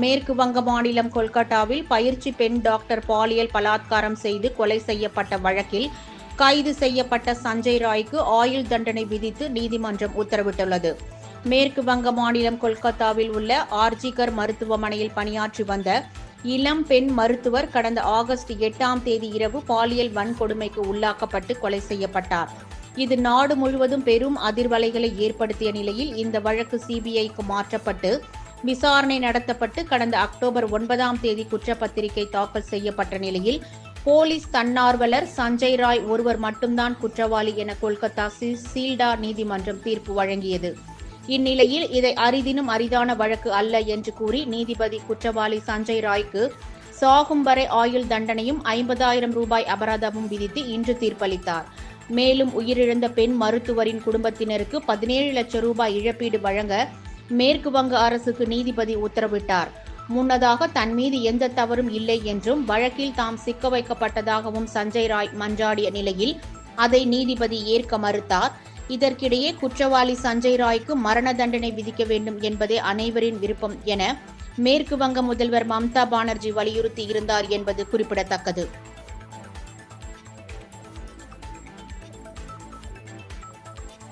மேற்கு வங்க மாநிலம் கொல்கத்தாவில் பயிற்சி பெண் டாக்டர் பாலியல் பலாத்காரம் செய்து கொலை செய்யப்பட்ட வழக்கில் கைது செய்யப்பட்ட சஞ்சய் ராய்க்கு ஆயுள் தண்டனை விதித்து நீதிமன்றம் உத்தரவிட்டுள்ளது. மேற்கு வங்க மாநிலம் கொல்கத்தாவில் உள்ள ஆர்ஜிகர் மருத்துவமனையில் பணியாற்றி வந்த இளம் பெண் மருத்துவர் கடந்த ஆகஸ்ட் எட்டாம் தேதி இரவு பாலியல் வன்கொடுமைக்கு உள்ளாக்கப்பட்டு கொலை செய்யப்பட்டார். இது நாடு முழுவதும் பெரும் அதிர்வலைகளை ஏற்படுத்திய நிலையில் இந்த வழக்கு சிபிஐக்கு மாற்றப்பட்டு விசாரணை நடத்தப்பட்டு கடந்த அக்டோபர் ஒன்பதாம் தேதி குற்றப்பத்திரிகை தாக்கல் செய்யப்பட்ட நிலையில் போலீஸ் தன்னார்வலர் சஞ்சய் ராய் ஒருவர் மட்டும்தான் குற்றவாளி என கொல்கத்தா சீல்டா நீதிமன்றம் தீர்ப்பு வழங்கியது. இந்நிலையில் இதை அரிதினும் அரிதான வழக்கு அல்ல என்று கூறி நீதிபதி குற்றவாளி சஞ்சய் ராய்க்கு சாகும் வரை ஆயுள் தண்டனையும் ஐம்பதாயிரம் ரூபாய் அபராதமும் விதித்து இன்று தீர்ப்பளித்தார். மேலும் உயிரிழந்த பெண் மருத்துவரின் குடும்பத்தினருக்கு பதினேழு லட்சம் ரூபாய் இழப்பீடு வழங்க மேற்கு வங்க அரசுக்கு நீதிபதி உத்தரவிட்டார். முன்னதாக தன் மீது எந்த தவறும் இல்லை என்றும் வழக்கில் தாம் சிக்க வைக்கப்பட்டதாகவும் சஞ்சய் ராய் மன்றாடிய நிலையில் அதை நீதிபதி ஏற்க மறுத்தார். இதற்கிடையே குற்றவாளி சஞ்சய் ராய்க்கு மரண தண்டனை விதிக்க வேண்டும் என்பதே அனைவரின் விருப்பம் என மேற்கு வங்க முதல்வர் மம்தா பானர்ஜி வலியுறுத்தி இருந்தார் என்பது குறிப்பிடத்தக்கது.